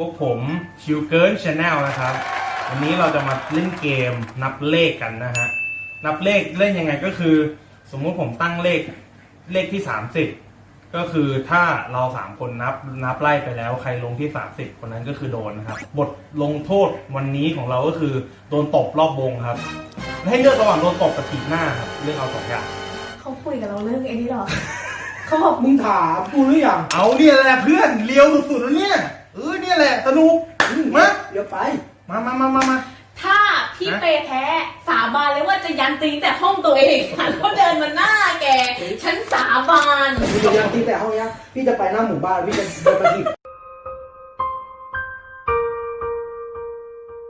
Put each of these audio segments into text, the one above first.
วัสดีครับพวกผมชิวเกิร์ c h แนลนะครับ วันนี้เราจะมาเล่นเกมนับเลขกันนะฮะ นับเลขเล่นยังไงก็คือ สมมุติผมตั้งเลขเลขที่ 30 ก็คือถ้าเราสามคนนับนับไล่ไปแล้วใครลงที่ 30 คนนั้นก็คือโดนนะครับ บทลงโทษวันนี้ของเราก็คือโดนตบรอบวงครับ ให้เลือกระหว่างโดนตบกับถีบหน้าครับเลือกเอาสองอย่าง เขาคุยกับเราเรื่องไอ้นี่หรอ เขาบอกมึงถามกูหรือยังเอาเนี่ยแหละเพื่อนเลียวสุดๆแล้วเนี่ย เออเนี่ยแหละสนุกมาเดี๋ยวไป มามามามามา ถ้าพี่เปย์แพ้สาบานเลยว่าจะยันตีแต่ห้องตัวเองหันเขาเดินมาหน้าแก ฉันสาบานพี่จะยังที่แต่ห้องยังพี่จะไปหน้าหมู่บ้านพี่จะเดินไปที่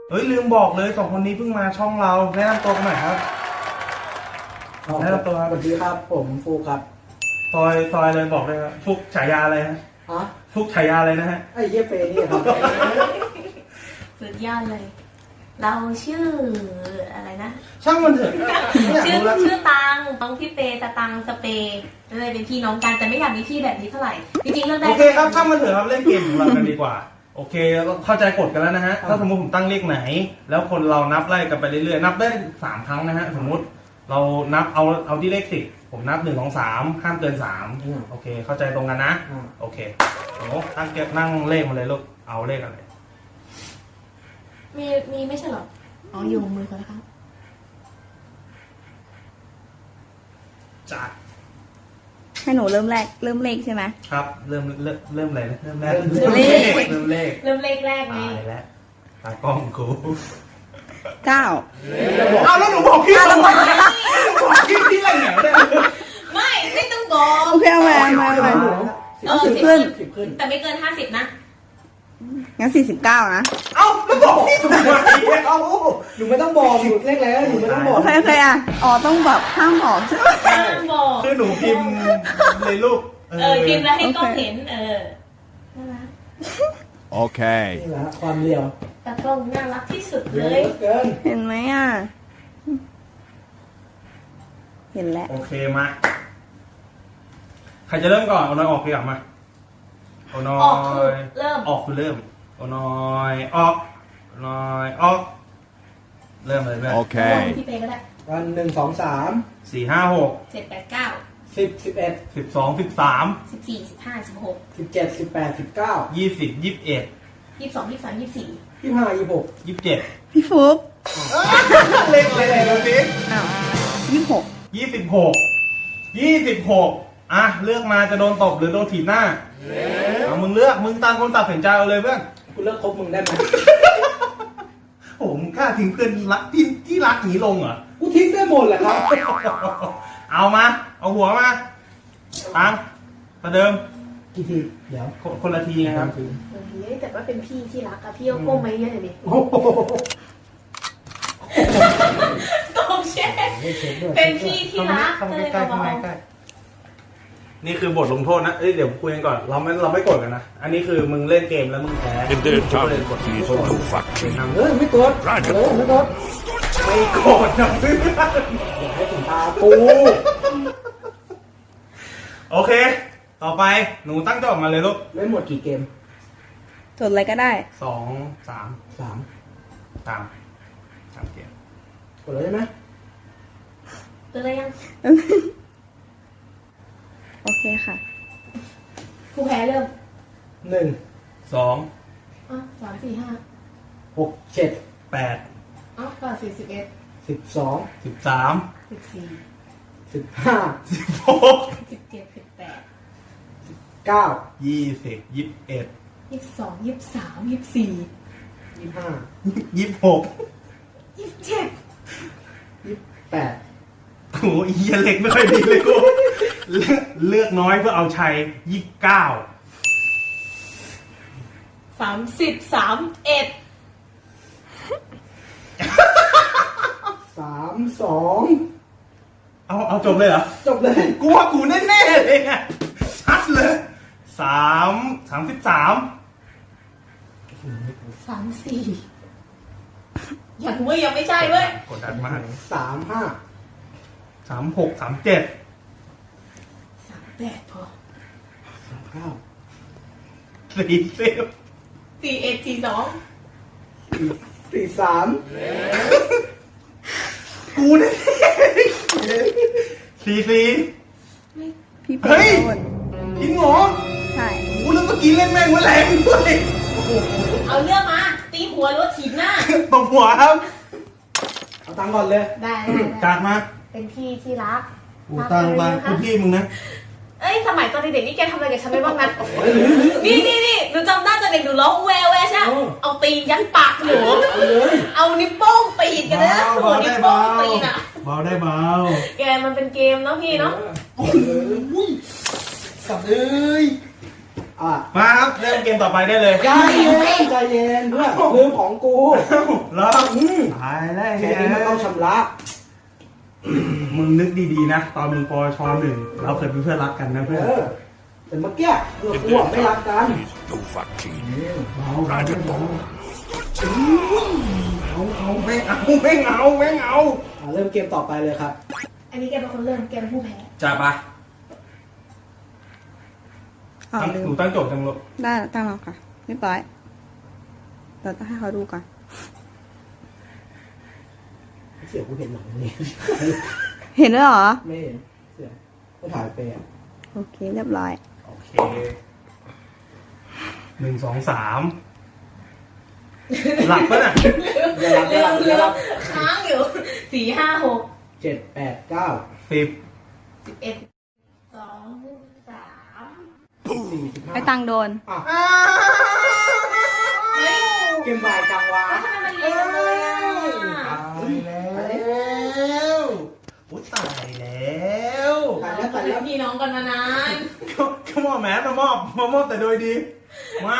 เฮ้ยลืมบอกเลยสองคนนี้เพิ่งมาช่องเราแนะนำตัวกันหน่อยครับแนะนำตัวครับสวัสดีครับ ผมฟูครับซอยซอยเลยบอกเลยครับฟุกฉายาอะไรฮะฮะ ฟุกฉายาอะไรนะฮะ ไอ้เยี่ยเปนี่ครับ สุดยอดเลย เราชื่ออะไรนะ ช่างมันเถอะไม่อยากชื่อรู้แล้วชื่อตังน้องพี่เปย์ตะตังสเปย์เลยเป็นพี่น้องกันแต่ไม่อยากมีพี่แบบนี้เท่าไหร่ จริงๆเรื่องได้โอเคครับช่างมันเถอะครับเล่นเกมของเรากันดีกว่า โอเคเข้าใจกฎกันแล้วนะฮะถ้าสมมติผมตั้งเลขไหน แล้วคนเรานับไล่กันไปเรื่อยๆนับได้สามครั้งนะฮะสมมติเรานับเอาเอาที่เลขสิบ ผมนับหนึ่งสองสามห้ามเกินสามอืมโอเค เข้าใจตรงกันนะอ่าโอเคโอ้ตั้งเก็บนั่งเลขมาเลยลูกเอาเลขอะไรมีมีไม่ใช่เหรอ อ๋ออยู่มือเขานะคะจัดให้หนูเริ่มแรกเริ่มเลขใช่ไหม ครับเริ่มเริ่มเริ่มอะไรนะเริ่มแรกเริ่มเลข เริ่มเลขเริ่มเลขแรกไงตายแล้วตากล้องกูเก้าเอาแล้วหนูบอกพี่ทำไมบอกพี่ ที่อะไรเนี่ยเนี่ยไม่ไม่ต้องบอกโอเคเอามาเอามาเอามาเออสิสิบบขึ้น สิบขึ้น แต่ไม่เกินห้าสิบนะงั้นสี่สิบเก้านะ เอาแล้วบอกพี่ทำไมเอาหนูไม่ต้องบอกหนูเลขแล้วหนูไม่ต้องบอกโอเคโอเคอะอ๋อต้องแบบห้ามบอกใช่ไหม ไม่ต้องบอกคือหนูพิมพ์เลยลูกเออพิมพ์แล้วให้กล้องเห็นเออน่ารัก Okay. นี่แหละความเดียวตากล้องน่ารักที่สุดเยเลอะยเกิน เห็นไหมอะ เห็นแล้ว โอเคมาใครจะเริ่มก่อนเอาน้อยออกดีกว่ามาเอาน้อออกคือยเริ่ม ออกคือเริ่มเอาน้อยออกเอาน้อยออก เริ่มเลยเพื่อนลอง Okay. พี่เปย์ก็ได้วันหนึ่งสองสามสี่ห้าหกเจ็ดแปดเก้าสิบสิบเอ็ดสิบสองสิบสามสิบสี่สิบห้าสิบหกสิบเจ็ดสิบแปดสิบเก้ายี่สิบยี่สิบเอ็ดยี่สิบสองยี่สิบสามยี่สิบสี่ยี่ห้ายี่หกยี่สิบเจ็ดพี่ฟุ๊กเล่นอะไรดูสิอ้าวยี่หก ยี่สิบหกยี่สิบหกอะเลือกมาจะโดนตบหรือโดนถีบหน้าเอามึงเลือกมึงตามคนตัดสินใจเอาเลยเพื่อนกูเลิกคบมึงได้ไหมโอ้โหมึงกล้าทิ้งเพื่อนรักที่ที่รักหนีลงเหรอกูทิ้งได้หมดแหละครับ เอามา เอาหัวมาตังประเดิมกี่ทีเดี๋ยวคนคนละทีนะครับเฮ้ยแต่ว่าเป็นพี่ที่รักอะพี่ก็ก้มไปเยอะเลยดิ เช็คด้วยเป็นพี่ที่รักเข้าก็มาเลยใกล้ๆเบาเข้ามาใกล้ๆนี่คือบทลงโทษนะ เอ้ยเดี๋ยวคุยกันก่อน เราไม่เราไม่กดกันนะ อันนี้คือมึงเล่นเกมแล้วมึงแพ้ In their ก็เลยกด tongue, he's no factory. เออไม่กดเออไม่กดไม่กดนะเพื่อนอย่าให้ถึงตากูโอเค ต่อไปหนูตั้งโจทย์มาเลยลูกเล่นหมดกี่เกมจดอะไรก็ได้ สองสามสามตามสามเกมกดแล้วใช่ไหม ๆเจออะไรยังโอเคค่ะ ผู้แพ้เริ่มหนึ่งสองอะสามสี่ห้าหกเจ็ดแปดอะก่อนสี่สิบเอ็ดสิบสองสิบสามสิบสี่สิบห้าสิบหกสิบเจ็ดสิบแปดเก้ายี่สิบยี่สิบเอ็ดยี่สิบสองยี่สิบสามยี่สิบสี่ยี่ห้ายี่สิบหกยี่สิบเจ็ดยี่แปด โอ้ยเหี้ยเล็กไม่ค่อยดีเลยกูเลือกเลือกน้อยเพื่อเอาชัยยี่สิบเก้าสามสิบสามเอ็ดสามสองเอาเอาจบเลยเหรอ จบเลย กูว่ากูแน่ๆเลยอะชัดเลยสามสามสิบสามสามสี่ยังเว้ยยังไม่ใช่เว้ย กดดันมาก สามห้า สามหกสามเจ็ดสามแปดพอสามเก้าสี่สิบสี่เอ็ดสี่สองสี่สามกูเนี่ยสี่สี่พี่เปเฮ้ยโดนจริงเหรอใช่กูแล้วเมื่อกี้เล่นแม่งว่าแรงด้วยเอาเรื่องมา ตีหัวรถถีบหน้าตบหัวครับ เอาตังค์ก่อนเลย ได้ได้ได้จากมา เป็นพี่ที่รักกูตังมากูพี่มึงนะเอ้ยสมัยตอนเด็กๆนี่แกทำอะไรกับฉันไปบ้างนะเฮ้ยหรือหรือนี่นี่นี่หนูจำได้ตอนเด็กหนูร้องแววแววใช่ไหมโอ้เอาตีนยันปากหนูเอาเลยเอานิ้วโป้งตีนกันนะหัวนิ้วโป้งตีนอะเบาได้เบาแกมันเป็นเกมเนาะพี่เนาะโอ้โหสับเอ้ยอะมาครับเริ่มเกมต่อไปได้เลยใจเย็นใจเย็นเพื่อนลืมของกูแล้วอืมตายแล้วแค่นี้มันต้องชำระ มึงนึกดีๆนะ ตอนมึงปอชหนึ่งเราเคยเป็นเพื่อนรักกันนะเอเพื่อนอแต่เมื่อกี้เราอ้วกไม่รักกัน No fucking. เบาเบาเบาเอาเอาไม่เอาไม่เอาไม่เอาอะเริ่มเกมต่อไปเลยครับอันนี้แกเป็นคนเริ่มแกเป็นผู้แพ้จ้าปะเอาลืหมนูตั้งโจทย์จังลูกได้แล้วตั้งแล้วค่ะเรียบร้อยเราต้องให้เขาดูก่อน เสียงกูเห็นหนังนี่เห็นด้วยเหรอ ไม่เห็นเสียงไม่ถ่ายไปอะโอเค เรียบร้อย โอเคหนึ่งสองสามหลับปะน่ะอย่ารับอย่าเริ่รัมบอย่าเริ่รัมบค้างอยู่สี่ห้าหกเจ็ดแปดเก้าสิบสิบเอ็ดสองสามสี่สิบห้าไอ้ตังโดนอะเฮ้ยเกมบ่ายจังวะ ทำไมมันเร็วจังเลยอะ ตายแล้วอุ้ยตายแล้ว ตาย แล้วเราตายเป็แล้วนพี่น้องกันมานานก็ก็มอบแหมมามอบมามอบแต่โดยดีมา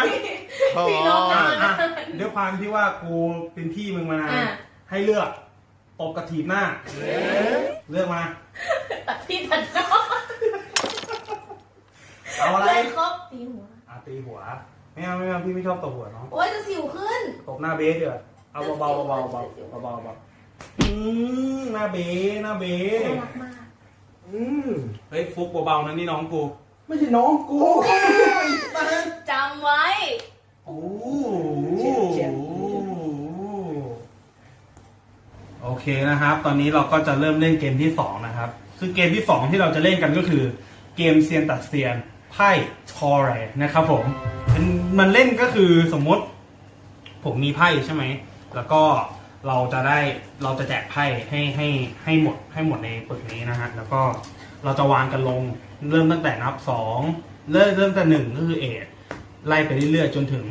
พี่น้องกันอะมาอะนานด้วยความที่ว่ากูเป็นพี่มึงมานานอะให้เลือกตบกระถีบหน้าเลือกมาตัดพี่ตัดน้องเอาอะไรเลยครบตีหัวอะตีหัวไม่เอาไม่เอาพี่ไม่ชอบตบหัวน้องโอ้ยจะสิวขึ้นตบหน้าเบสเดือดเอาเบาๆเบาๆเบาๆเบาๆเบาๆอืมหน้าเบสหน้าเบสน่ารักมาก อืมเฮ้ยฟุกเบาๆนะนี่น้องกูไม่ใช่น้องกูจำไว้ โอ้เฉียดเฉียดโอเคนะครับ ตอนนี้เราก็จะเริ่มเล่นเกมที่สองนะครับ ซึ่งเกมที่สองที่เราจะเล่นกันก็คือ เกมเซียนตัดเซียนไพ่ทอร์เรนะครับผมเป็นมันเล่นก็คือสมมติ ผมมีไพ่ใช่ไหม แล้วก็ เราจะได้เราจะแจกไพ่ให้ให้ให้หมดให้หมดในปึกนี้นะฮะแล้วก็เราจะวางกันลงเริ่มตั้งแต่นับสองเริ่มเริ่มแต่หนึ่งก็คือเอทไล่ไปเรื่อยๆจนถึง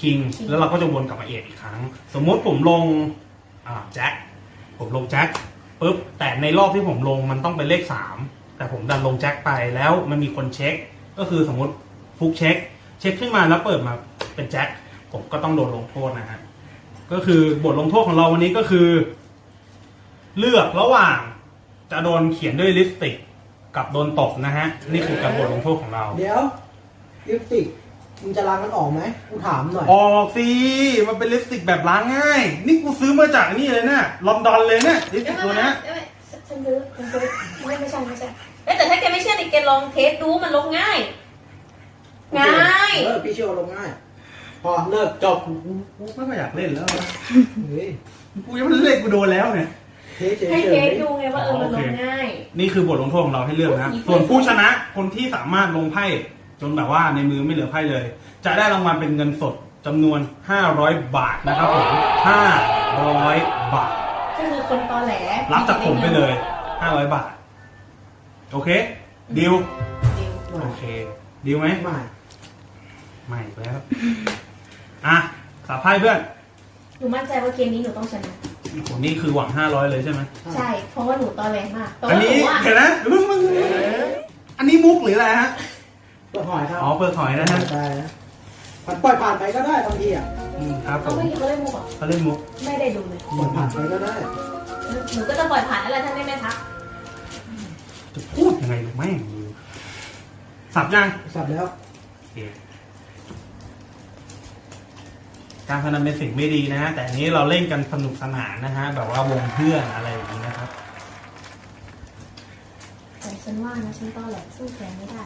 คิง แล้วเราก็จะวนกลับมาเอทอีกครั้ง สมมุติผมลงอ่าแจ็คผมลงแจ็คปุ๊บแต่ในรอบที่ผมลงมันต้องเป็นเลขสามแต่ผมดันลงแจ็คไปแล้วมันมีคนเช็ค ก็คือสมมติฟุกเช็ค เช็คขึ้นมาแล้วเปิดมาเป็นแจ็คผมก็ต้องโดนลงโทษนะฮะ ก็คือบทลงโทษของเราวันนี้ก็คือ เลือกระหว่างจะโดนเขียนด้วยลิปสติกกับโดนตบนะฮะ นี่คือการบทลงโทษของเรา เดี๋ยวลิปสติกมึงจะล้างมันออกไหมกูถามหน่อย ออกสิมันเป็นลิปสติกแบบล้างง่าย นี่กูซื้อมาจากนี่เลยนะลอนดอนเลยเนี่ยลิปสติกตัวเนี้ยเอ้ยฉันซื้อฉันซื้อไม่ไม่ใช่ไม่ใช่เอ้ยแต่ถ้าแกไม่เชื่อดิแกลองเทสดูมันลงง่าย ง่าย เออพี่เชื่อว่าลงง่าย พอเลิกจบกูกูไม่ค่อยอยากเล่นแล้วนะเฮ้ยกูยังไม่ได้เล่นกูโดนแล้วเนี่ยเทสเฉยให้ๆเทสดูไงว่าเออมันลงง่าย นี่คือบทลงโทษของเราให้เลือกนะโอ้ยส่วนผู้ชนะคนที่สามารถลงไพ่จนแบบว่าในมือไม่เหลือไพ่เลย จะได้รางวัลเป็นเงินสดจำนวน 500 บาทนะครับผม500 บาท ก็คือคนตอแหลรับจากผมไปเลย 500 บาท โอเคดีลดิวไม่โอเค ดีลไหมไม่ ไม่อีกแล้ว อะสับไพ่เพื่อนหนูมั่นใจว่าเกมนี้หนูต้องชนะ โหนี่คือหวัง500เลยใช่ไหมใช่ เพราะว่าหนูตอแหลมากแต่อันว่าหนี้นูอะเดี๋ยวนะมึงมึงอันนี้มุกหรืออะไรฮะเปิดหอยครับอ๋อเปิดถอยนะฮะได้นะมันปล่อยผ่านไปก็ได้บางทีอะอืมครับผเขามไม่เขาเล่นมุกเหรอเขาเล่นมุกไม่ได้ดูเลย ปล่อยผ่านไปก็ได้หนูก็จะปล่อยผ่านอะไรท่านได้ไหมคะจะพูดยังไงหรือไม่งสับยังสับแล้วโอเค การพนันเป็นสิ่งไม่ดีนะฮะแต่อันนี้เราเล่นกันสนุกสนานนะฮะแบบว่าวงเพื่อนอะไรอย่างนี้นะครับ แต่ฉันว่านะฉันตอแหลสู้แกไม่ได้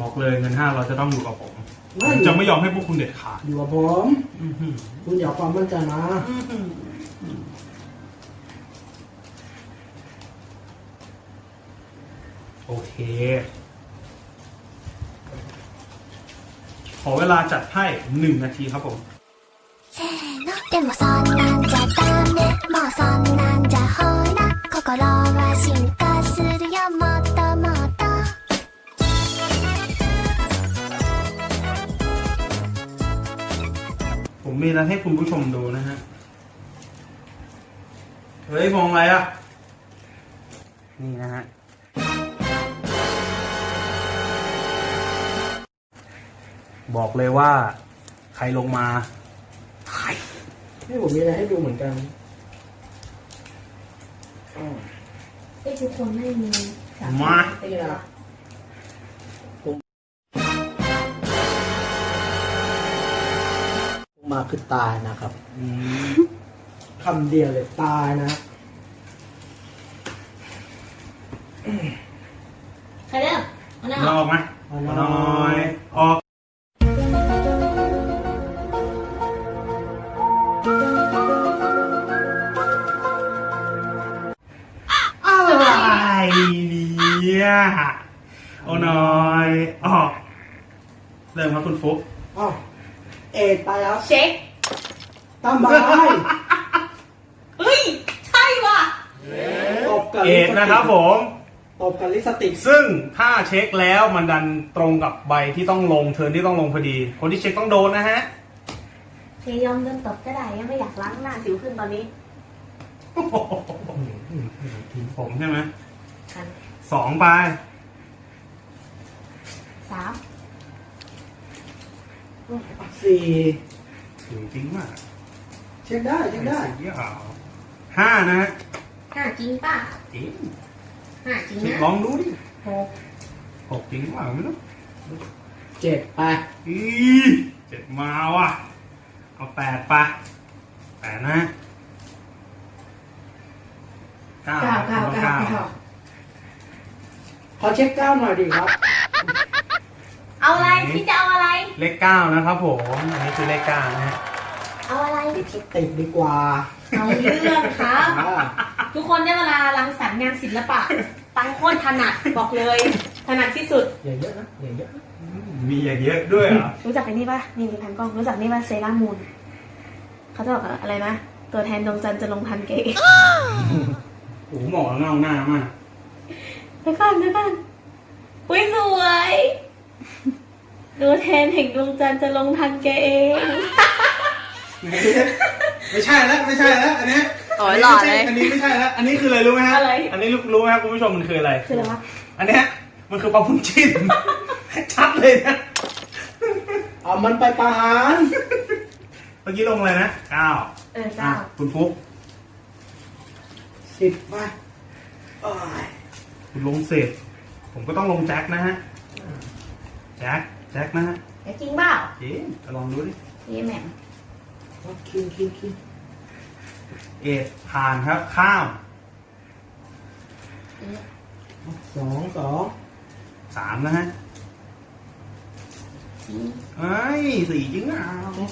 บอกเลยเงินห้าเราจะต้องอยู่กับผมไม่ผมจะไม่ยอมให้พวกคุณเด็ดขาดอยู่กับผมอื้อหือคุณอย่าเอาความมั่นใจมาโอเค ข อเวลาจัดไพ่หนึ่งนาทีครับผม せーのでもそんなんじゃダメもうそんなんじゃほら心は進化するよもっともっと ผมมีอะไรให้คุณผู้ชมดูนะฮะ เฮ้ย มองอะไรอ่ะ นี่นะฮะ บอกเลยว่า ใครลงมาใครนี่ผมมีอะไรให้ดูเหมือนกันอ๋อไอ้ทุกคนไม่มีสามมาตีละมาคือตายนะครับอืมคำเดียวเลยตายนะ ใครเริ่มเอาหน้าเราออกไหมเอาหน่อยเอาหน่อยออก เอ็ดไปครับเช็คตามบายเฮ้ย ใช่ว่ะ ตบกับเอ็ดนะครับผม ตบกับลิปสติกซึ่งถ้าเช็คแล้วมันดันตรงกับใบที่ต้องลงเทิร์นที่ต้องลงพอดี คนที่เช็คต้องโดนนะฮะเชยอมเดินตบก็ได้ยังไม่อยากล้างหน้าสิวขึ้นตอนนี้ถึงผมใช่ไหมคันสองไป สาม สี่ถึงจริงมากเช็คได้เช็คได้เยอะห้านะฮะห้าจริงป่ะจริงห้าจริงเช็คนะลองดูดิหกหกจริงเปล่าไม่รู้เจ็ดไปอีเจ็ดมาว่ะเอาแปดไปแปดนะเก้าเก้าเก้าเก้าเก้าขอเช็คเก้าหน่อยดิครับ เอาอะไรพี่จะเอาอะไร เลขเก้านะครับผม อันนี้คือเลขเก้านะฮะเอาอะไรลิปสติกดีกว่าเอาเรื่องครับ อ่าทุกคนได้เวลารังสรรค์งานศิลปะปังโคตรถนัดบอกเลย ถนัดที่สุด อย่าเยอะนะอย่าเยอะนะมีอย่างเยอะด้วยเหรอรู้จักไอ้นี่ปะนี่มีพันกล้องรู้จักนี่ปะเซรามูนเขาจะบอกอะไรนะ ตัวแทนดวงจันทร์จะลงทันเกย์โอ้โหหมอเงาหน้ามากเดี๋ยวก่อนเดี๋ยวก่อนอุ้ยสวย ตัวแทนแห่งดวงจันทร์จะลงทันเกย์เอง ไม่ใช่แล้วไม่ใช่แล้วอันนี้โอ้ยหล่อเลยอันนี้ไม่ใช่แล้วอันนี้คืออะไรรู้ไหมฮะอะไรอันนี้รู้ไหมครับคุณผู้ชมมันคืออะไร คืออะไรวะ อันเนี้ยมันคือปลาพุนจิ้น ชัดเลยนะเอามันไปประหารเมื่อกี้ลงอะไรนะเก้าเออเจ้าอะคุณฟุ๊กสิบไปโอ้ยคุณลงเสร็จผมก็ต้องลงแจ็คนะฮะแจ็ค แจ็คนะฮะเดี๋ยวจริงเปล่าเอ๊ะลองดูดินี่แหม่มเอาคิงคิงคิงเอ็ดผ่านครับ ข้ามสองสองสามนะฮะเอ้ยสี่จริงอะ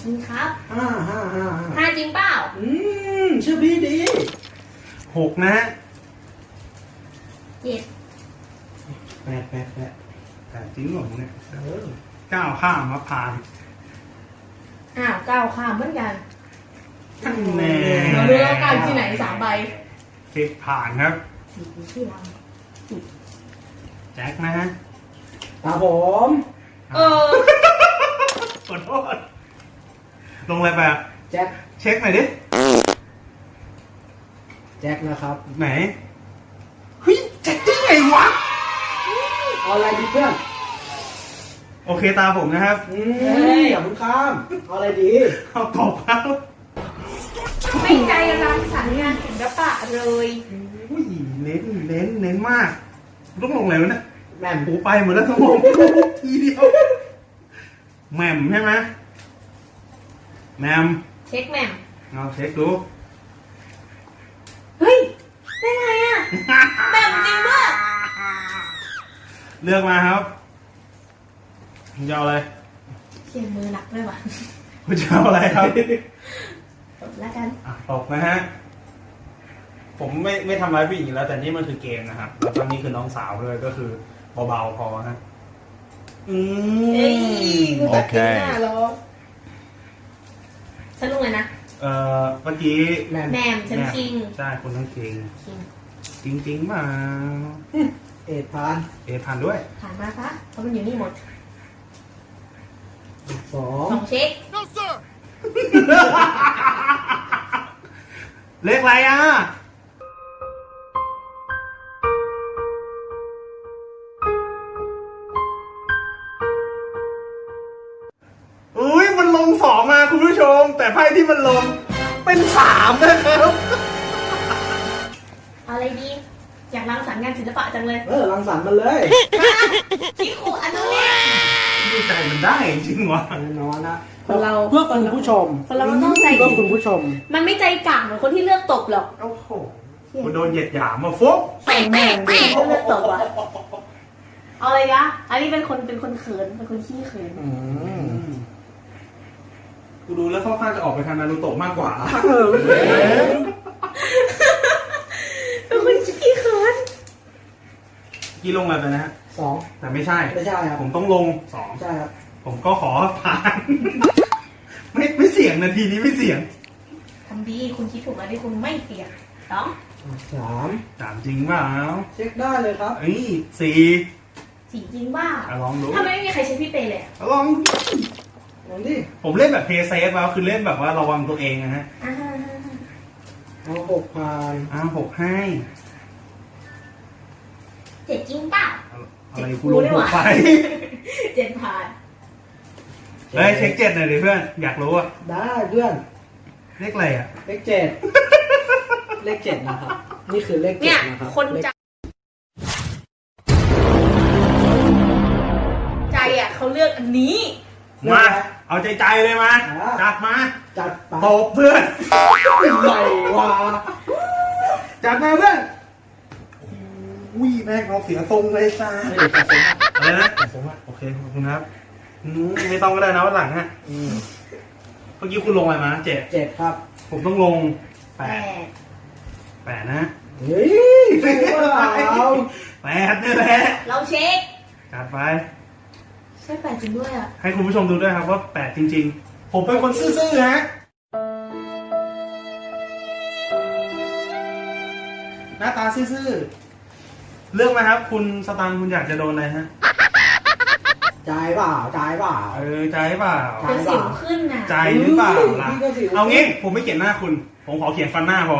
จริงครับห้าห้าห้าห้าห้าจริงเปล่าอืมชื่อพี่ดีหกนะฮะเจ็ดแปดแปดแปด แต่จริงเหรอเนี่ยเออเก้าข้ามมาผ่านอ้าวเก้าข้ามเหมือนกันท่านแน่เราดูแล้วกันที่ไหนสามใบสิบผ่านครับสี่ดูที่เราแจ็คนะฮะตาผมเออขอโทษลงอะไรไปอะแจ็คเช็คหน่อยดิแจ็คนะครับ ไหนเฮ้ยแจ็คได้ไงวะ เอาอะไรดีเพื่อนโอเคตาผมนะครับอืมอย่าเพิ่งข้ามเอาอะไรดีเอาตบครับไม่ใจรังสรรค์งานศิลปะเลยอุ้ยเน้นเน้นเน้นมากต้องลงอะไรวะเนี่ยแม่มหูไปหมดแล้วสมองทีเดียวแหม่มใช่ไหมแหม่มเช็คแหม่มเอาเช็คดูเฮ้ยได้ไงอะ เลือกมาครับคุณจะเอาอะไรเขียนมือหนักด้วยว่ะคุณจะเอาอะไรครับจบแล้วกันอะตกนะฮะ ผมไม่ไม่ทำร้ายผู้หญิงแล้ว แต่นี่มันคือเกมนะครับแล้วตอนนี้คือน้องสาวด้วยก็คือเบาๆพอฮะอืเอ้ยมกูจะกินหโอเคน้าหรอฉันลงเลยนะ เอ่อเมื่อกี้แม่นแมมฉันคิง ใช่คุณต้องคิงคิง จริงๆมา เอ็ดพานเอผ่านด้วยผ่านมาซะเพราะมันอยู่นี่หมดสองสองเช็คเลขอะไรอะอุ้ยมันลงสองมาคุณผู้ชม แต่ไพ่ที่มันลงเป็นสามนะครับ เอาอะไรดี อยากรังสรรค์งานศิลปะจังเลยเออรังสรรค์มันเลยชิคุอันนู้นเนี่ยดูใจมันได้จริงวะแน่นอนนะคนเราเพื่อคุณผู้ชมคนเรามันต้องใจเพื่อคุณผู้ชม มันไม่ใจกลางเหมือนคนที่เลือกตบหรอกโอ้โหกูโดนเหยียดหยามมาฟุ๊บใส่แม่งดิเลือกตบอะเอาอะไรกะอันนี้เป็นคนเป็นคนเขินเป็นคนขี้เขินอืมกูดูแล้วค่อนข้างจะออกไปทางนารูโตะมากกว่า เออ เป็นคนขี้เขิน กี่ลงอะไรไปนะฮะสองแต่ไม่ใช่ ไม่ใช่ครับผมต้องลงสองใช่ครับผมก็ขอผ่าน ไม่ไม่เสี่ยงนาทีนี้ไม่เสี่ยงทำดีคุณคิดถูกแล้วที่คุณไม่เสี่ยงสองสามถามจริงเปล่าเช็คได้เลยครับเอ้ยสี่สีจริงว่าอะลองดูทำไมไม่มีใครใช้พี่เปย์เลยอะลองลองดิผมเล่นแบบเพย์เซฟแล้วคือเล่นแบบว่าระวังตัวเองนะฮะอ่าเอาหกพันอ้าวหกให้ เจ็ดจริงเปล่าอะไรกูลงหกไปเจ็ดผ่านเฮ้ยเช็คเจ็ดหน่อยดิเพื่อน อยากรู้อะได้เพื่อน เลขอะไรอะเลขเจ็ดเลขเจ็ดนะครับ นี่คือเลขเนี่เจ็ยดนะครับคนเลขใจใจอะเขาเลือกอันนี้ มา เอาใจใจเลยมา จัดมา จัดไปตบเพื่อนใหญ่ว่าจัดมาเพื่อน อุ้ยแม่งเอาเสียทรงเลยจ้าอะไรนะโอเคขอบคุณครับอืมไม่ต้องก็ได้นะวันหลังฮะอืมเมื่อกี้คุณลงอะไรมาเจ็ดเจ็ดครับ ผมต้องลงแปแปดดแปดนะเฮ้ยถูกเปล่าแปดนี่แหละเราเช็คจัดไปใช่แปดจริงด้วยอะให้คุณผู้ชมดูด้วยครับว่าแปดจริง ๆ ผมเป็นคนซื่อๆฮะหน้าตาซื่อๆ เลือกไหมครับ คุณสตังค์คุณอยากจะโดนอะไรฮะจ่ายเปล่าจ่ายเปล่า เออใจเปล่าใช่เป็นสิวขึ้นน่ะ ใจหรือเปล่าล่ะ พี่ก็สิว เอางี้ผมไม่เขียนหน้าคุณ ผมขอเขียนฟันหน้าพอ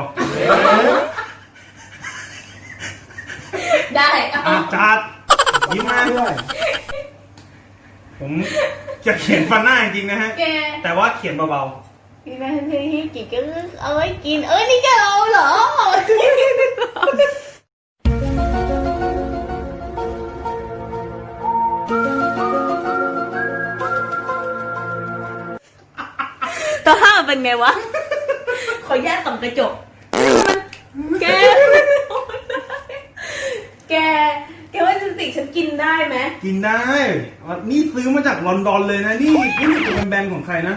ได้เอาอะจัดยิ้มมาด้วยผมจะเขียนฟันหน้าจริงๆนะฮะ แกแต่ว่าเขียนเบาพี่แม่พี่พี่กี่ก็เอาไว้กิน เอ้ยนี่แกเอาเหรอ เป็นไงวะ ขอแยกส่องกระจก แก แก แกว่าลิปสติกฉันกินได้ไหมๆกินได้อะนี่ซื้อมาจากลอนดอนเลยนะ นี่นี่เป็นแบรนด์ของใครนะ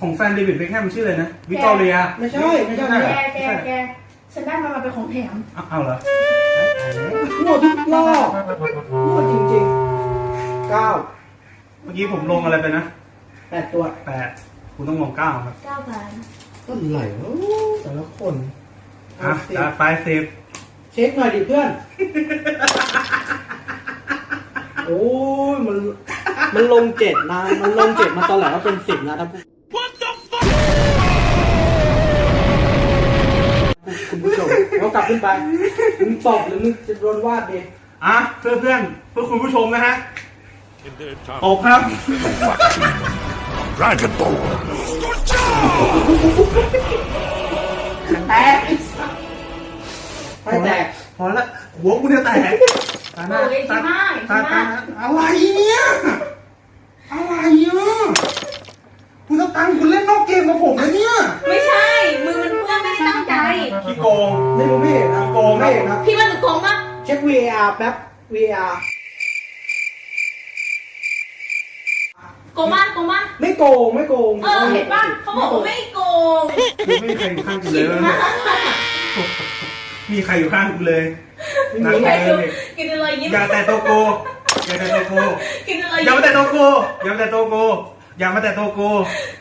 ของแฟนเดวิดเบคแฮมชื่ออะไรนะ วิกตอเรีย ไม่ใช่ ไม่ใช่เหรแกอแก แก ฉันได้มามาเป็นของแถมเอาเอาเหรอมั่วทุกรอบมั่วจริงๆเก้าเมื่อกี้ผมลงอะไรไปนะแปดตัวแปด คุณต้องลงเก้าครับเก้าพันก็ไหลวะแต่ละคนอะเอาสิจัดไปสิบเช็คหน่อยดิเพื่อน โอ้ยมัน มันลงเจ็ดนะ มันลงเจ็ดมาตอนแหลว่าเป็นสิบนะถ้าพูดคุณผู้ชมเรากลับขึ้นไป มึงตอบหรือมึงจะโดนวาดดิอะเพื่อนเพื่อนๆเพื่อคุณผู้ชมนะฮะตกครับ Dragon Ball. แตกให้แตกพอละหัวกูเนี่ยแตกตาหน้าโอ้ยตาใช่ไหมตาใช่ไหมตาอะไรเนี่ยอะไรอะคุณสตังค์คุณเล่นนอกเกมกับผมนะเนี่ยไม่ใช่ มือมันเปื้อนไม่ได้ตั้งใจขี้โกงไม่รู้ไม่เห็นนะโกงครับไม่เห็นนะพี่ว่าหนูโกงปะเช็ค VAR แป๊บ VAR โกงมากโกงมากไม่โกงไม่โกงเออเห็นป่ะเขาบอกว่าไม่โกงคือไม่มีใครอยู่ข้างกูเลยนะมีใครอยู่ข้างกูเลยนักกินเลอะไรยกินอะไรยิ้มอย่าแต่โตโกอย่าแต่โตโกกินอะไรอย่ายิ้มมาแต่โตโกอย่ามาแต่โตโกอย่ามาแต่โตโก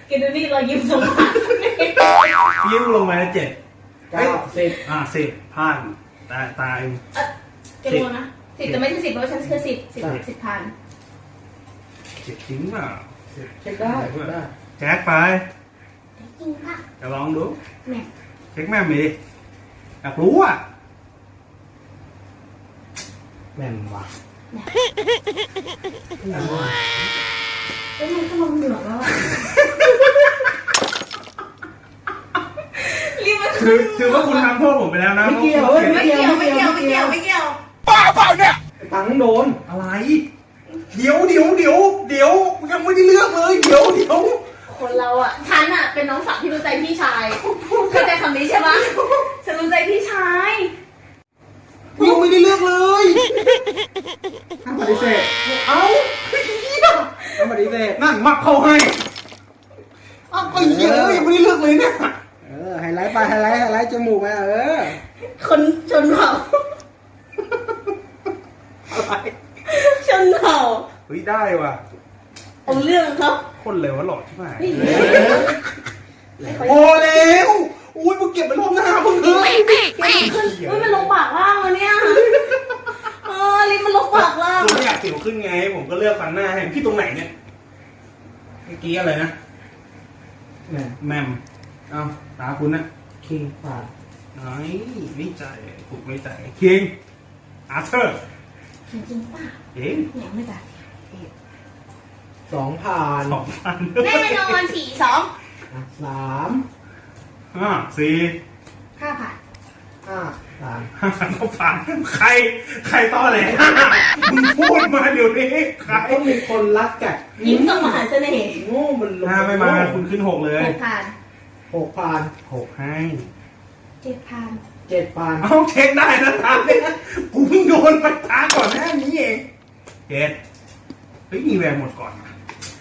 กินอะไรรอยยิ้มสงสารยิ้มลงมาเจ็ดเก้าสิบอะสิบผ่านตายตายเกโลนะสิบแต่ไม่ใช่สิบเพราะฉันคือสิบสิบสิบพัน เจ็ดจริงเปล่าเช็คได้เช็คได้แจ็คไปจริงป่ะจะลองดูแม่เช็คแม่มดิอยากรู้อะแม่นว่ะเอ้ยมันก็ลงเหนือแล้วอะรีบมาคือถือว่าคุณทำโทษผมไปแล้วนะไม่เกี่ยวเว้ยไม่เกี่ยวไม่เกี่ยวไม่เกี่ยวไม่เกี่ยวตังค์โดนอะไร เดี๋ยวเดี๋ยวเดี๋ยวเดี๋ยวยังไม่ได้เลือกเลยเดี๋ยวเดี๋ยวคนเราอะฉันอะเป็นน้องสาวที่รู้ใจพี่ชายเข้าใจคำนี้ใช่ปะฉันรู้ใจพี่ชายยังไม่ได้เลือกเลยห้ามปฏิเสธเอ้าห้ามปฏิเสธนั่นมักเข้าให้เอ้าไอ้เหี้ยเอ้ยยังไม่ได้เลือกเลยเนี่ยเออไฮไลท์ไปไฮไลท์ไฮไลท์จมูกไปเออคนชนเผ่าอะไรช นเผ่าเฮ้ยได้ว่ะเอาเรื่องเขาคนเลยวะหลอดใช่ไหมนี่โอ้แล้วอุ้ยมึงเก็บไปรอบหน้ามึงเลยขึ้นอุ้ยมันลงปากล่างวะเนี่ยเออลิ้นมันลงปากล่างคุณไม่อยากสิวขึ้นไง ผมก็เลือกฟันหน้าให้พี่ตรงไหนเนี่ยเมื่อกี้อะไรนะแม่นแมมเอ้าตาคุณนะคิงผ่านไหนไม่ใจถูกไม่ใจคิงอาร์เธอร์จริงๆป่ะ เอ๊ะเนี่ยไม่ได้สองผ่านสองพันแน่นอนสี่สองอะสามห้าสี่ห้าผ่านห้าสามห้าต้องผ่านใคร ใครต้อแหลมึงพูดมาเดี๋ยวนี้ใครต้องมีคนรักแกะยิ้มส่งมหาเสน่ห์โง่มันลงห้าไม่มาคุณขึ้นหกเลยหกผ่านหกผ่านหกให้เจ็ดผ่านเจ็ดผ่านเอาเช็คได้นะตาเนี่ยกูเพิ่งโดนไปตาก่อนหน้านี้เอง เจ็ดเฮ้ยมีแววหมดก่อนนะ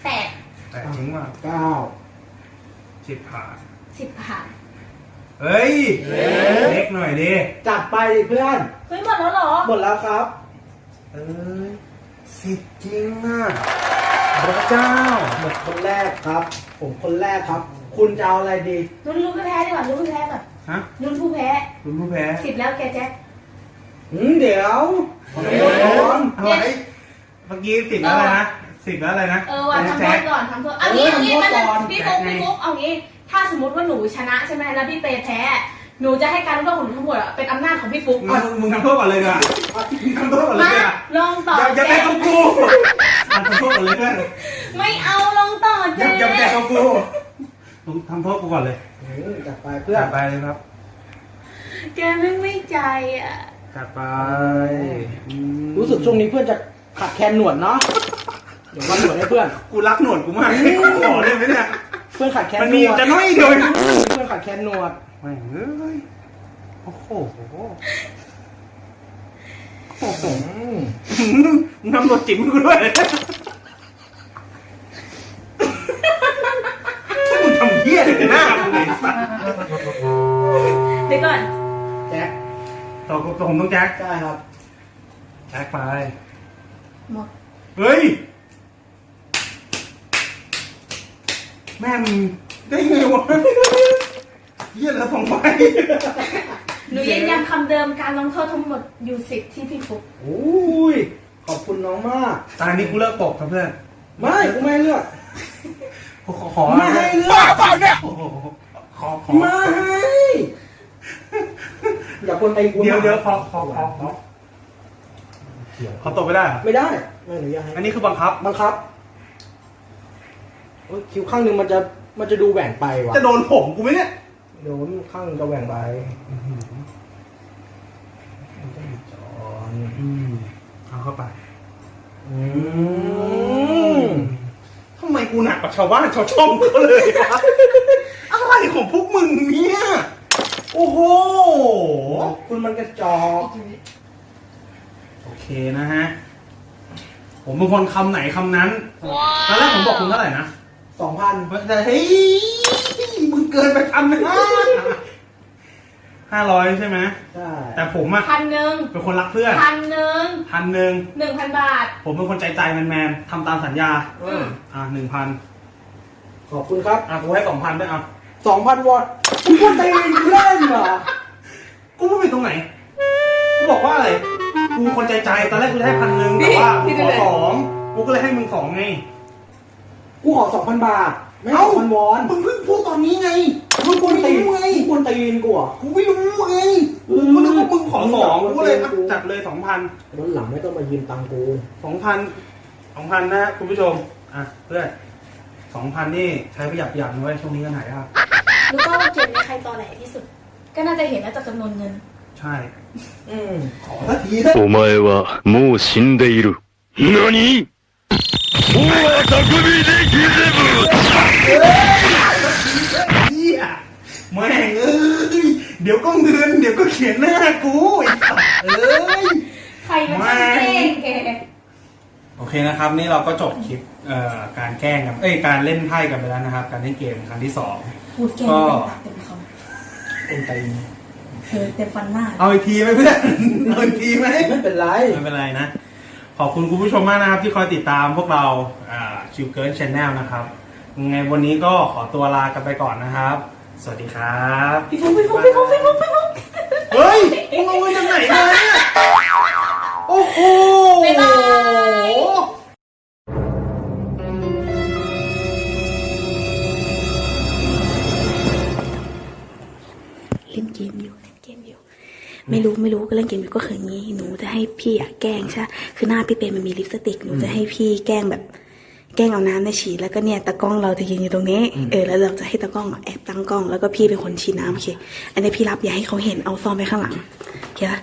แปดแต่จริงว่าเก้าเจ็ดผ่านสิบผ่านเฮ้ย เล็กหน่อยดิจัดไปดิเพื่อน เฮ้ยหมดแล้วเหรอ หมดแล้วครับ เอ้ยสิบจริงอะพระเจ้า หมดคนแรกครับ ผมคนแรกครับ คุณจะเอาอะไรดีรุ่นรุ่นผู้แพ้ดีกว่ารุ่นผู้แพ้ก่อนฮะรุ่นผู้แพ้คุณผู้แพ้สิบแล้วแกแจ็คอืมเดี๋ยวขอโทษก่อนอะไรเมื่อกี้สิบแล้วอะไรนะสิบแล้วอะไรนะเออว่ะทำโทแจ็ษคก่อนทำโทษเอางี้เอางี้ทำโทษมันก่อนพี่ฟุ๊กพี่ฟุ๊กเอางี้ ถ้าสมมติว่าหนูชนะใช่ไหมแล้วพี่เปย์แพ้ หนูจะให้การรู้ว่าของหนูทั้งหมดอะเป็นอำนาจของพี่ฟุ๊กมึงมึงทำโทษก่อนเลยดีกว่ามึงทำโทษก่อนเลยมาดีกว่าลองต่ออย่าอย่าแจแตะของกูทำโทษก่อนเลยเพื่อนไม่เอาลองต่ออเจย่าอย่าแตะของกูมึงทำโทษกูก่อนเลยอืมจัดไปเพื่อนจัดไปเลยครับแกไม่ไม่ใจอะจัดไปรู้สึกช่วงนี้เพื่อนจะ ขัดแคลนหนวดเนาะเดี๋ยววันหนวดให้เพื่อน กูรักหนวดกูมากให้กูขอได้ไหมเนี่ย เพื่อนขัดแคลนมันหนมีวดจะน้อยเดียวเองนะเพื่อนขัดแคลนหนวดไม่งเอ้ยโอ้โหอืมมึงทำตัวจิ๋มกูด้วยมึงทำเหี้ยเลยหน้ามึงไอ้สัสเดี๋ยวก่อน แจ็คต่อกูผมต้องแจ็คใช่ครับ แจ็คไป หมด เฮ้ย แม่มึงได้ไงวะเหี้ยเหลือสองใบหนูยืนยันคำเดิมการลงโทษทั้งหมดอยู่สิบที่พี่ฟุกโอ้ย ขอบคุณน้องมากตอนนี้กูเลิกตกครับเพื่อนไม่กูไม่ให้เลือกขอขอไม่ให้เลือกโอ้โหขอขอไม่ให้อย่าคนไปกูเดี๋ยวเดี๋ยวขอขอขอขอ ขอตกไม่ได้เหรอไม่ได้ไม่อนุญาตให้อันนี้คือบังคับ บังคับโอ้ยคิวข้างหนึ่งมันจะมันจะดูแหว่งไปว่ะจะโดนผมกูไหมเนี่ยโดนข้างหนึ่งจะแหว่งไปจอนอืมเอาเข้าไป อืมทำไมกูหนักกว่าชาวบ้านชาวช่องเขาเลยวะอะไรของพวกมึงเนี่ย โอ้โห คุณมันกระจอก โอเคนะฮะ ผมเป็นคนคำไหนคำนั้นตอนแรกผมบอกคุณเท่าไหร่นะสองพันแต่เฮ้ยมึงเกินไปพันห้าห้าร้อยใช่ไหมใช่แต่ผมอะพันหนึ่งเป็นคนรักเพื่อนพันหนึ่งพันหนึ่งหนึ่งพันบาท ผมเป็นคนใจใจแมนแมนๆทำตามสัญญาอืมอะหนึ่งพันขอบคุณครับอะกูให้สองพันด้วยอะสองพันวอตกูพูดตีนเล่นเหรอกูพูดไปตรงไหนกูบอกว่าอะไร กูคนใจใจตอนแรกกูจะให้พันหนึ่งแต่ว่ากูขอสองกูก็เลยให้มึงสองไง กูขอสองพันบาท ไม่สเอ้าองพันวอนมึงเพิ่งพูดตอนนี้ไงมึงกูควรตีตีนไงกูควรตีนกูอะกูไม่รู้ไงกูก็นึกว่ามึงขอสองกูก็เลยอะจัดเลยสองพันวันหลังไม่ต้องมายืมตังค์กูสองพันสองพันนะคุณผู้ชมอะเพื่อนสองพันนี่ใช้ประหยัดประหยัดนะเว้ยช่วงนี้ก็ไหนอะรู้ป่าวว่าเกมนี้ใครตอแหลที่สุด ก็น่าจะเห็นแล้วจากจำนวนเงิน ใช่ อืม ขอสักทีเถอะ お前はもう死んでいる。何大あくびでギゼブ เฮียแม่งเอ้ยเดี๋ยวก็เงินเดี๋ยวก็เขียนหน้ากูไอ้สัสเอ้ย ใครมันช่างแกล้งแก โอเคนะครับ นี่เราก็จบคลิปเอ่อการแกล้งกันเอ้ยการเล่นไพ่กันไปแล้วนะครับ การเล่นเกมครั้งที่สอง พูดแกล้ง ก็ เต็มปากเต็มค คนตีน ำ เธอเต็มฟันหน้า เอาอีกทีไหมเพื่อน เอาอีกทีไหมไม่เป็นไร ไม่เป็นไรนะ ขอบคุณคุณผู้ชมมากนะครับ ที่คอยติดตามพวกเราชิวเกิร์ลชแนลนะครับยังไงวันนี้ก็ขอตัวลากันไปก่อนนะครับ สวัสดีครับพี่ฟุ๊กพี่ฟุ๊กพี่ฟุ๊กพี่ฟุ๊กพี่ฟุ๊กเฮ้ยมึงเอาเงินจากไหนมาเนี่ยโอ้โหบ๊ายบายเล่นเกมอยู่เล่นเกมอยู่ ไม่รู้ไม่รู้ก็เล่นเกมอยู่ก็คืออย่างนี้หนูจะให้พี่อะแกล้งใช่ปะคือหน้าพี่เป็นมันมีลิปสติกหนูจะให้พี่แกล้งแบบ แกล้งเอาน้ำในฉีดแล้วก็เนี่ยตากล้องเราจะยืนอยู่ตรงนี้เออแล้วเราจะให้ตากล้องอะแอบตั้งกล้องแล้วก็พี่เป็นคนฉีดน้ำโอเค อันนี้พี่รับอย่าให้เขาเห็นเอาซ่อนไปข้างหลังโอเคปะ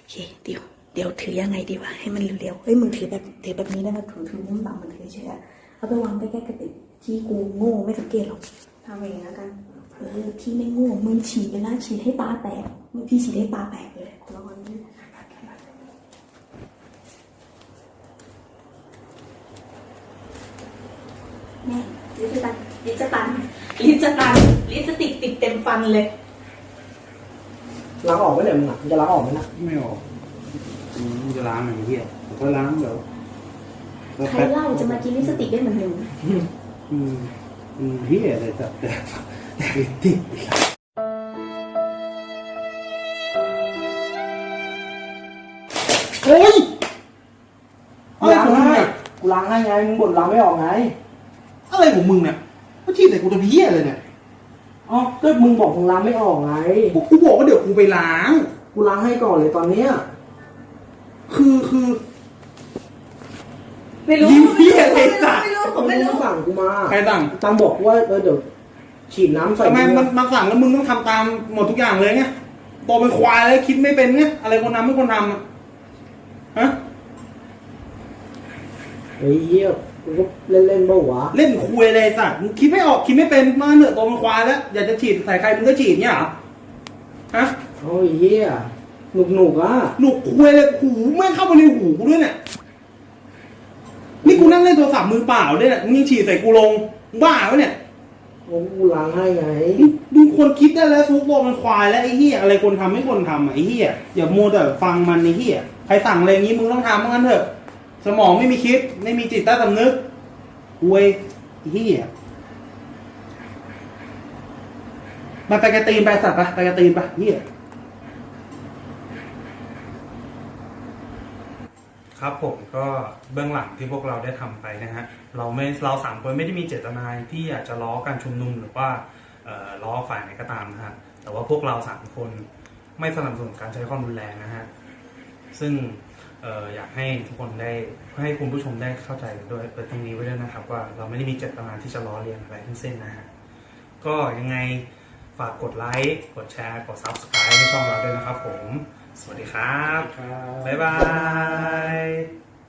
โอเคเดี๋ยวเดี๋ยวถือยังไงดีวะให้มันเร็วๆเฮ้ยมึงถือแบบถือแบบนี้ได้ไหมถือถือมุมต่ำมันถือเฉยอะเอาไปวางใกล้ๆกระติกที่กูโง่ไม่สังเกตหรอกทำอย่างนี้แล้วกัน เออพี่ไม่โง่มึงฉีดเลยนะฉีดให้ตาแตกมึงพี่ฉีดให้ตาแตกเลยระวังนี่แม่ลิ้นจะตันลิ้นจะตันลิ้นจะตันลิ้นจะติดติดเต็มฟันเลย ล้างออกไหมเนี่ยมึงอะมึงจะล้างออกไหมนะไม่ออกมึงจะล้างไหนเฮียก็ล้างเดี๋ยวใครเล่าจะมากินลิปสติกได้เหมือนหนูอืมอืมเฮียอะไรแต่แต่ แต่ติดเฮ้ยอะไรล้างของมึงให้เนี่ยกูล้างให้ไงมึงบ่นล้างไม่ออกไงอะไรของมึงเนี่ยมาฉีดใส่กูทำเฮียเลยเนี่ยอ๋อก็มึงบอกมึงล้างไม่ออกไงกูบอกว่าเดี๋ยวกูไปล้าง กูล้างให้ก่อนเลยตอนเนี้ยคือคือไม่รู้ยิ้มเหี้ยไม่เลยจ้ะรู้มึไม่งรู้สั่งกูมาใครสั่งตังบอกว่าเออเดี๋ยว ฉีดน้ำใส่ทำไมมือมันมาสั่งแล้วมึงต้องทำตามหมดทุกอย่างเลยไงโตเป็นควายแล้วคิดไม่เป็นไงอะไรคนทำไม่คนทำอะฮะเฮ้ยเหี้ยกูก็เล่นเล่นๆเบ้าวะเล่นคุยเลยสัตว์มึงคิดไม่ออกคิดไม่เป็นมาเหนือะโตเป็นควายแล้วอยากจะฉีดใส่ใครมึงก็ฉีดเนี่ยเหรอฮะโอ้ยเหี้ยหนุกหนุกๆอะหนุกคุยเลยหูแม่งเข้าไปในหูกูด้วยเนี่ยนี่กูนั่งเล่นโทรศัพท์มือเปล่าด้วยเนี่ยมึงยังฉีดใส่กูลงมึงบ้าวะเนี่ย โอ้กูล้างให้ไงดูคนคิดได้แล้วซุกโลมันควายแล้วไอ้เหี้ยอะไรคนทำไม่ควรทำอะไอ้เหี้ยอย่ามัวแต่ฟังมันไอ้เหี้ยใครสั่งอะไรอย่างงี้มึงต้องทำเพราะงั้นเถอะ สมองไม่มีคิด ไม่มีจิตใต้สำนึกอวยไอ้เหี้ยมาไปกระตีนไปสัตว์ไปไปกระตีนปะเหี้ย ครับผมก็เบื้องหลังที่พวกเราได้ทำไปนะฮะเราไม่เราสามคนไม่ได้มีเจตนาที่อยากจะล้อการชุมนุมหรือว่าล้อฝ่ายไหนก็ตามนะฮะแต่ว่าพวกเราสามคนไม่สนับสนุนการใช้ความรุนแรงนะฮะซึ่งอออยากให้ทุกคนได้ให้คุณผู้ชมได้เข้าใจด้วยตรงนี้ไว้ด้วยนะครับ ว่าเราไม่ได้มีเจตนาที่จะล้อเลียนอะไรทั้งสิ้นนะฮะก็ยังไงฝากกดไลค์กดแชร์ กด subscribe ให้ช่องเราด้วยนะครับผม สวัสดีครับ บ๊ายบาย